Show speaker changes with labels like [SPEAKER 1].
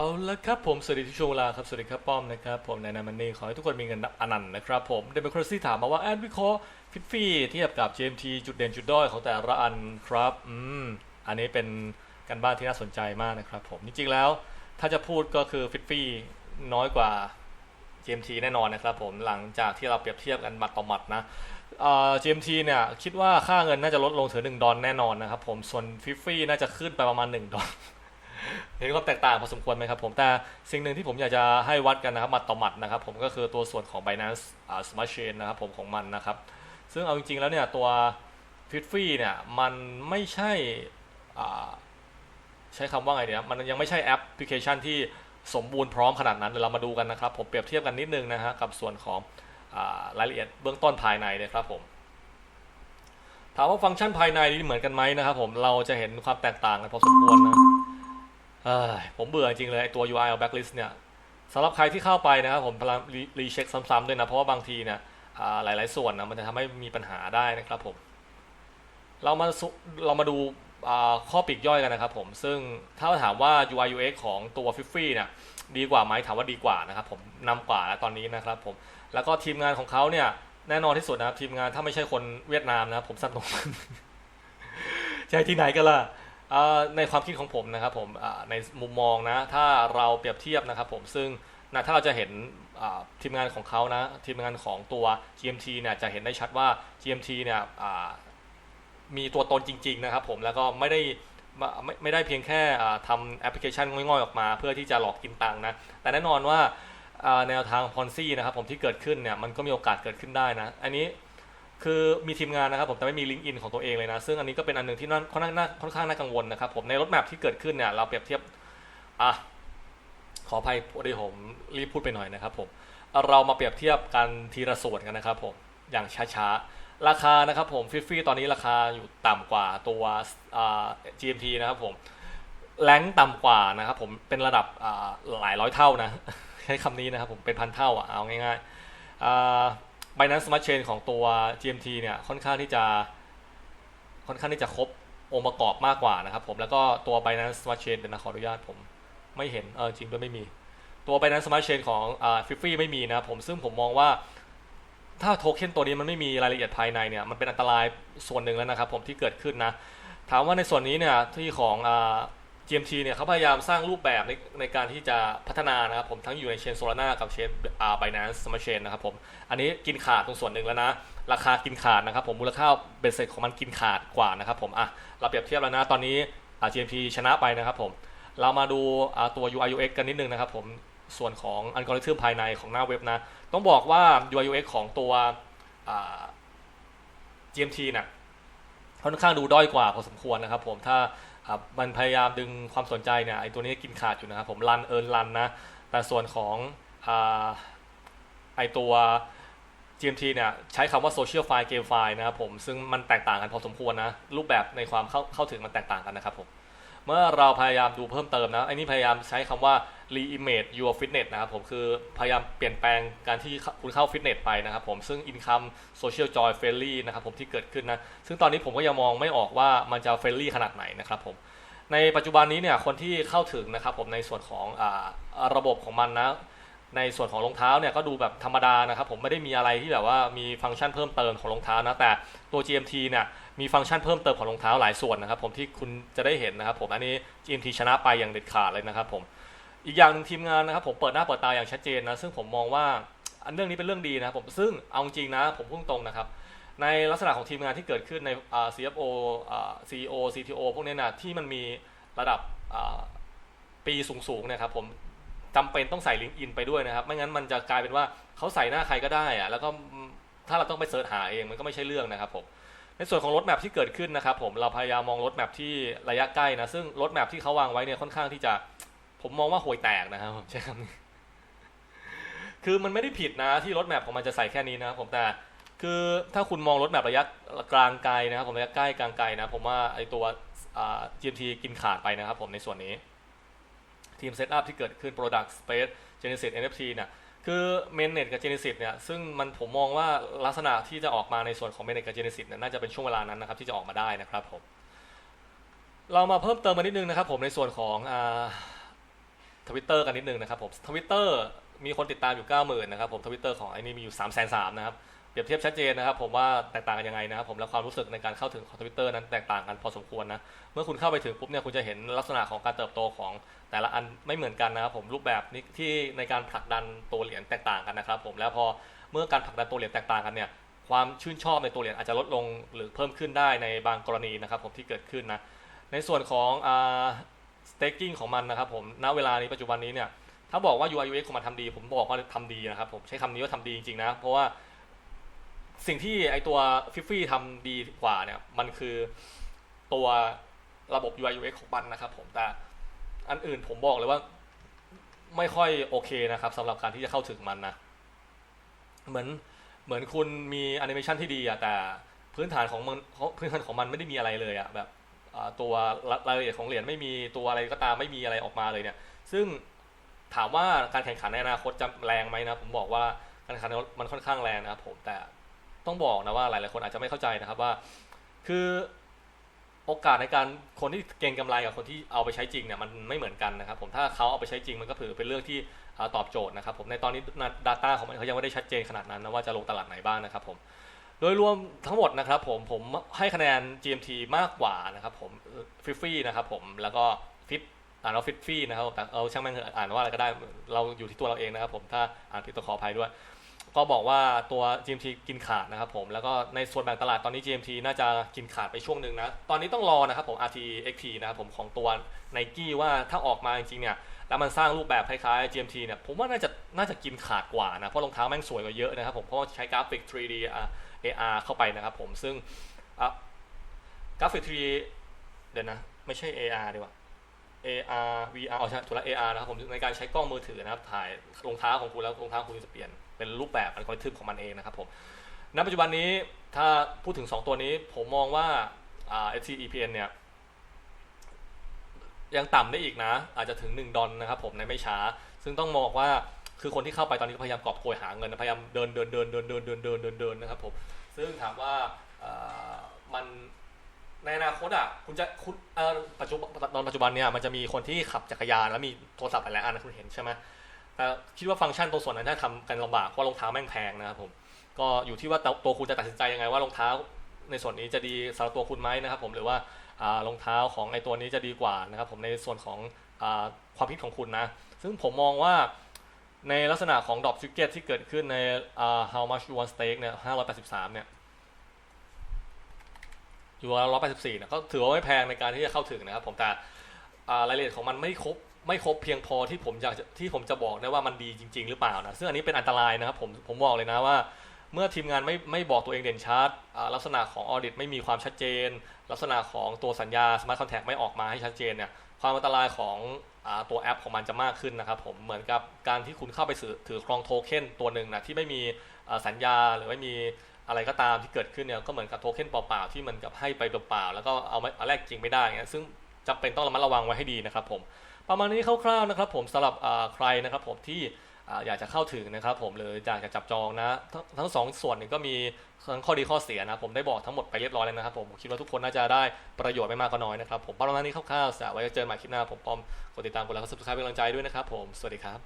[SPEAKER 1] เอาละครับผม สวัสดีทุกช่วงเวลาครับ สวัสดีครับป้อมนะครับ ผมในนามันนี่ขอให้ทุกคนมีเงินนับอนันต์นะครับผมเดมครซีถามมาว่า แอดวิเคราะห์ฟิตฟี่เทียบกับ GMT จุดเด่นจุดด้อยของแต่ละอันครับ อืม อันนี้เป็นการบ้านที่น่าสนใจมากนะครับผม จริงๆแล้ว ถ้าจะพูดก็คือฟิตฟี่น้อยกว่า GMT แน่นอนนะครับผมหลังจากที่เราเปรียบเทียบกันหมัดต่อหมัดนะเอ่อ GMT เนี่ยคิดว่าค่าเงินน่าจะลดลงถึง1ดอลแน่นอนนะครับผมส่วนฟิฟฟี่น่าจะขึ้นไปประมาณ 1ดอล เห็นความแตกต่างพอสมควรไหมครับผมแต่สิ่งหนึ่งที่ผมอยากจะให้วัดกันนะครับมัดต่อมัดนะครับผมก็คือตัวส่วนของ Binance อ่า Smart Chain นะครับผมของมันนะครับ ซึ่งเอาจริงๆแล้วเนี่ยตัว f i t f r e e เนี่ยมันไม่ใช่ใช้คำว่าไงเนี่ยมันยังไม่ใช่แอปพลิเคชันที่สมบูรณ์พร้อมขนาดนั้นเดี๋ยวเรามาดูกันนะครับ ผมเปรียบเทียบกันนิดนึงนะฮะกับส่วนของรายละเอียดเบื้องต้นภายในนะครับผมถามว่าฟังก์ชันภายในนี่เหมือนกันไหมนะครับผมเราจะเห็นความแตกต่างกันพอสมควรนะ ผมเบื่อจริงเลยไอตัว UI backlist เนี่ยสำหรับใครที่เข้าไปนะครับผมพยายามรีเช็คซ้ำๆด้วยนะ เพราะว่าบางทีเนี่ยหลาย ๆ ส่วนนะมันจะทำให้มีปัญหาได้นะครับผม เรามาสุเรามาดูข้อปีกย่อยกันนะครับผมซึ่งถ้าถามว่า UI UX ของตัวฟิฟฟี่เนี่ยดีกว่าไหมถามว่าดีกว่านะครับผมนำกว่าแล้วตอนนี้นะครับผม แล้วก็ทีมงานของเขาเนี่ยแน่นอนที่สุดนะครับทีมงานถ้าไม่ใช่คนเวียดนามนะผมสนับสนุนใช่ที่ไหนกันล่ะ ในความคิดของผมนะครับผมในมุมมองนะถ้าเราเปรียบเทียบนะครับผมซึ่งนะถ้าเราจะเห็นทีมงานของเขานะทีมงานของตัว GMT เนี่ยจะเห็นได้ชัดว่า GMT เนี่ยมีตัวตนจริง ๆนะครับผมแล้วก็ไม่ได้ไม่ไม่ได้เพียงแค่ทำแอปพลิเคชันง่อยๆออกมา เพื่อที่จะหลอกกินตังนะแต่แน่นอนว่าอ่าแนวทางพอนซี่นะครับผมที่เกิดขึ้นเนี่ยมันก็มีโอกาสเกิดขึ้นได้นะอันนี้ คือมีทีมงานนะครับผมแต่ไม่มีลิงก์อินของตัวเองเลยนะ ซึ่งอันนี้ก็เป็นอันหนึ่งที่น่าค่อนข้างน่าค่อนข้างน่ากังวลนะครับผมในรถแมพที่เกิดขึ้นเนี่ยเราเปรียบเทียบอะขออภัยพอดีผมรีบพูดไปหน่อยนะครับผมเรามาเปรียบเทียบกันทีละส่วนกันนะครับผมอย่างช้าๆ ราคานะครับผมฟิฟฟี่ตอนนี้ราคาอยู่ต่ำกว่าตัวอ่า GMT นะครับผมแรงต่ำกว่านะครับผมเป็นระดับอ่าหลายร้อยเท่านะใช้คำนี้นะครับผมเป็นพันเท่าอะเอาง่ายๆ อ่า Binance Smart Chain ของตัว GMT เนี่ยค่อนข้างที่จะค่อนข้างที่จะครบองค์ประกอบมากกว่านะครับผมแล้วก็ตัว Binance Smart Chain เดี๋ยวนะขออนุญาตผมไม่เห็นเออจริงด้วยไม่มี ตัว Binance Smart Chain ของอ่าฟิฟไม่มีนะผมซึ่งผมมองว่า ถ้าโทเค็นตัวนี้มันไม่มีรายละเอียดภายในเนี่ยมันเป็นอันตรายส่วนหนึ่งแล้วนะครับผมที่เกิดขึ้นนะ ถามว่าในส่วนนี้เนี่ยที่ของอ่า GMT เนี่ยเขาพยายามสร้างรูปแบบในในการที่จะพัฒนานะครับผมทั้งอยู่ในเชนโซลาร่ากับเชนอ่า Binance Smart Chain นะครับผมอันนี้กินขาดตรงส่วนหนึ่งแล้วนะ ราคากินขาดนะครับผมมูลค่าเบสเซ็ตของมันกินขาดกว่านะครับผมอะเราเปรียบเทียบแล้วนะตอนนี้อ่า GMT ชนะไปนะครับผมเรามาดูอ่าตัว UI UX กันนิดนึงนะครับผมส่วนของอัลกอริทึมภายในของหน้าเว็บนะ ต้องบอกว่า UI UX ของตัวอ่า GMT น่ะค่อนข้างดูด้อยกว่าพอสมควรนะครับผมถ้า ครับมันพยายามดึงความสนใจเนี่ยไอตัวนี้กินขาดอยู่นะครับผมรันเอินรันนะแต่ส่วนของอไอตัว GMT เนี่ยใช้คำว่า Social File Game File นะครับผมซึ่งมันแตกต่างกันพอสมควรนะรูปแบบในความเข้าเข้าถึงมันแตกต่างกันนะครับผม เมื่อเราพยายามดูเพิ่มเติมนะไอ้นี่พยายามใช้คำว่า re-image your fitness นะครับผมคือพยายามเปลี่ยนแปลงการที่คุณเข้าฟิตเนสไปนะครับผมซึ่ง income social joy friendly นะครับผมที่เกิดขึ้นนะ ซึ่งตอนนี้ผมก็ยังมองไม่ออกว่ามันจะ friendly ขนาดไหนนะครับผมในปัจจุบันนี้เนี่ยคนที่เข้าถึงนะครับผมในส่วนของอระบบของมันนะ ในส่วนของรองเท้าเนี่ยก็ดูแบบธรรมดานะครับผมไม่ได้มีอะไรที่แบบว่ามีฟังก์ชันเพิ่มเติมของรองเท้านะแต่ตัว GMT เนี่ยมีฟังก์ชันเพิ่มเติมของรองเท้าหลายส่วนนะครับผมที่คุณจะได้เห็นนะครับผมอันนี้ GMT ชนะไปอย่างเด็ดขาดเลยนะครับผมอีกอย่างหนึ่งทีมงานนะครับผมเปิดหน้าเปิดตาอย่างชัดเจนนะซึ่งผมมองว่าอันเรื่องนี้เป็นเรื่องดีนะครับผมซึ่งเอาจริงนะผมพุ่งตรงนะครับในลักษณะของทีมงานที่เกิดขึ้นใน CFO CEO CTO พวกนี้นะที่มันมีระดับปีสูงๆเนะครับผม จำเป็นต้องใส่ลิงก์อินไปด้วยนะครับ ไม่งั้นมันจะกลายเป็นว่าเขาใส่หน้าใครก็ได้อะแล้วก็ถ้าเราต้องไปเสิร์ชหาเองมันก็ไม่ใช่เรื่องนะครับผมในส่วนของรถแมพที่เกิดขึ้นนะครับผมเราพยายามมองรถแมพที่ระยะใกล้นะซึ่งรถแมพที่เขาวางไว้เนี่ยค่อนข้างที่จะ ผมมองว่าห่วยแตกนะครับผมใช้คำนี้คือมันไม่ได้ผิดนะที่รถแมพของมันจะใส่แค่นี้นะครับผมแต่คือถ้าคุณมองรถแมพระยะกลางไกลนะครับผมระยะใกล้กลางไกลนะผมว่าไอตัว GMT กินขาดไปนะครับผมในส่วนนี้ ทีมเซตอัพที่เกิดขึ้น Product Space Genesis NFT เนี่ยคือ Mainnet กับ Genesis เนี่ยซึ่งมันผมมองว่าลักษณะที่จะออกมาในส่วนของ Mainnet กับ Genesis เนี่ยน่าจะเป็นช่วงเวลานั้นนะครับที่จะออกมาได้นะครับผมเรามาเพิ่มเติมมานิดนึงนะครับผมในส่วนของทวิตเตอร์กันนิดนึงนะครับผมทวิตเตอร์มีคนติดตามอยู่ 90,000นะครับผมทวิตเตอร์ของไอ้นี่มีอยู่3 3 0 0 0นะครับ รียบเทียบชัดเจนนะครับ ผมว่าแตกต่างกันยังไงนะครับผมและความรู้สึกในการเข้าถึงของทวิตเตอร์นั้นแตกต่างกันพอสมควรนะเมื่อคุณเข้าไปถึงปุ๊บเนี่ยคุณจะเห็นลักษณะของการเติบโตของแต่ละอันไม่เหมือนกันนะครับผมรูปแบบนี้ที่ในการผลักดันตัวเหรียญแตกต่างกันนะครับ ผมแล้วพอเมื่อการผลักดันตัวเหรียญแตกต่างกันเนี่ยความชื่นชอบในตัวเหรียญอาจจะลดลงหรือเพิ่มขึ้นได้ในบางกรณีนะครับ ผมที่เกิดขึ้นนะในส่วนของอ่า staking ของมันนะครับผมณเวลานี้ปัจจุบันนี้เนี่ยถ้าบอกว่า UI UX ของมันทำดี ผมบอกว่าทำดีนะครับผมใช้คำนี้ว่าทำดีจริงๆนะเพราะว่า สิ่งที่ไอตัวฟิฟฟี่ทำดีกว่าเนี่ยมันคือตัวระบบ UI UX ของมันนะครับผมแต่อันอื่นผมบอกเลยว่าไม่ค่อยโอเคนะครับสำหรับการที่จะเข้าถึงมันนะ เหมือนเหมือนคุณมีแอนิเมชันที่ดีอะแต่พื้นฐานของมันพื้นฐานของมันไม่ได้มีอะไรเลยอะแบบตัวรายละเอียดของเหรียญไม่มีตัวอะไรก็ตามไม่มีอะไรออกมาเลยเนี่ย ซึ่งถามว่าการแข่งขันในอนาคตจะแรงไหมนะ ผมบอกว่าการแข่งขันมันค่อนข้างแรงนะครับผมแต่ ต้องบอกนะว่าหลายๆคนอาจจะไม่เข้าใจนะครับว่า คือโอกาสในการคนที่เก็งกำไรกับคนที่เอาไปใช้จริงเนี่ยมันไม่เหมือนกันนะครับผมถ้าเขาเอาไปใช้จริงมันก็ถือเป็นเรื่องที่ตอบโจทย์นะครับผมในตอนนี้ Data ของมันเขายังไม่ได้ชัดเจนขนาดนั้นนะว่าจะลงตลาดไหนบ้างนะครับผมโดยรวมทั้งหมดนะครับผมผมให้คะแนน GMT มากกว่านะครับผมฟิฟฟี่นะครับผมแล้วก็ฟิตอ่านว่าฟิตฟี่นะครับแต่เอาช่างแม่งเถอะอ่านว่าอะไรก็ได้เราอยู่ที่ตัวเราเองนะครับผมถ้าอ่านผิดต้องขออภัยด้วย ก็บอกว่าตัว GMT กินขาดนะครับผมแล้วก็ในส่วนแบ่งตลาดตอนนี้ GMT น่าจะกินขาดไปช่วงหนึ่งนะตอนนี้ต้องรอนะครับผม RTXT นะครับผมของตัว Nike ว่าถ้าออกมาจริงๆเนี่ยแล้วมันสร้างรูปแบบคล้ายๆ GMT เนี่ยผมว่าน่าจะน่าจะกินขาดกว่านะเพราะรองเท้าแม่งสวยกว่าเยอะนะครับผมเพราะว่าใช้กราฟิก 3D AR เข้าไปนะครับผมซึ่งกราฟิก 3D เดี๋ยวนะไม่ใช่ AR ดีกว่า AR VR เอใช่ถูกแล้ว AR นะครับผมในการใช้กล้องมือถือนะครับถ่ายรองเท้าของคุณแล้วรองเท้าคุณจะเปลี่ยน เป็นรูปแบบอัลกอริทึมของมันเองนะครับผมณปัจจุบันนี้ถ้าพูดถึง 2 ตัวนี้ผมมองว่าอ่า t e p n เนี่ยยังต่ำได้อีกนะ อาจจะถึง 1 ดอลนะครับผมในไม่ช้า ซึ่งต้องมองว่าคือคนที่เข้าไปตอนนี้ก็พยายามกอบโกยหาเงินพยายามเดินเดินเดินเดินเดินเดินเดินเดินเดินนะครับผมซึ่งถามว่ามันในอนาคตอะคุณจะคุณเอ่อปัจจุบันตอนปัจจุบันเนี่ยมันจะมีคนที่ขับจักรยานแล้วมีโทรศัพท์หลายอันนะคุณเห็นใช่ไหม แต่คิดว่าฟังก์ชันตรงส่วนนั้นถ้าทำกันลำบากเพราะรองเท้าแม่งแพงนะครับผมก็อยู่ที่ว่าตัวคุณจะตัดสินใจยังไงว่ารองเท้าในส่วนนี้จะดีสำหรับตัวคุณไหมนะครับ ผมหรือว่ารองเท้าของไอ้ตัวนี้จะดีกว่านะครับผมในส่วนของอความคิดของคุณนะ ซึ่งผมมองว่าในลักษณะของดอกซิกเก็ตที่เกิดขึ้นใน how much you want steak เนี่ย583 เนี่ย อยู่ร้อยแปดสิบสี่เนี่ยก็ถือว่าไม่แพงในการที่จะเข้าถึงนะครับผมแต่รายละเอียดของมันไม่ครบ ไม่ครบเพียงพอที่ผมอยากจะที่ผมจะบอกได้ว่ามันดีจริง ๆ หรือเปล่านะซึ่งอันนี้เป็นอันตรายนะครับผมผมบอกเลยนะว่า เมื่อทีมงานไม่ไม่บอกตัวเองเด่นชัดลักษณะของออดิตไม่มีความชัดเจน ลักษณะของตัวสัญญา Smart Contract ไม่ออกมาให้ชัดเจนเนี่ยความอันตรายของอตัวแอปของมันจะมากขึ้นนะครับผมเหมือนกับการที่คุณเข้าไปถือครองโทเค็นตัวหนึ่งนะที่ไม่มีสัญญาหรือไม่มีอะไรก็ตามที่เกิดขึ้นเนี่ยก็เหมือนกับโทเค็นเปล่าๆที่เหมันกับให้ไปเปล่าๆแล้วก็เอามาเอาแลกจริงไม่ได้เงี้ยซึ่งจำเป็นต้องระมัดระวังไว้ให้ดีนะครับผม ประมาณนี้คร่าวๆนะครับผมสำหรับใครนะครับผมที่ออยากจะเข้าถึงนะครับผมหรืออยากจะจับจองนะ ทั้งสองส่วนนี้ก็มีทั้งข้อดีข้อเสียนะผมได้บอกทั้งหมดไปเรียบร้อยแล้วนะครับผมคิดว่าทุกคนน่าจะได้ประโยชน์ไม่มากก็น้อยนะครับผมประมาณนี้คร่าวๆแต่ไว้เจอใหม่คลิปหน้าผมปอมกดติดตามกดไลค์กดซับสไครป์เป็นกำลังใจด้วยนะครับผมสวัสดีครับ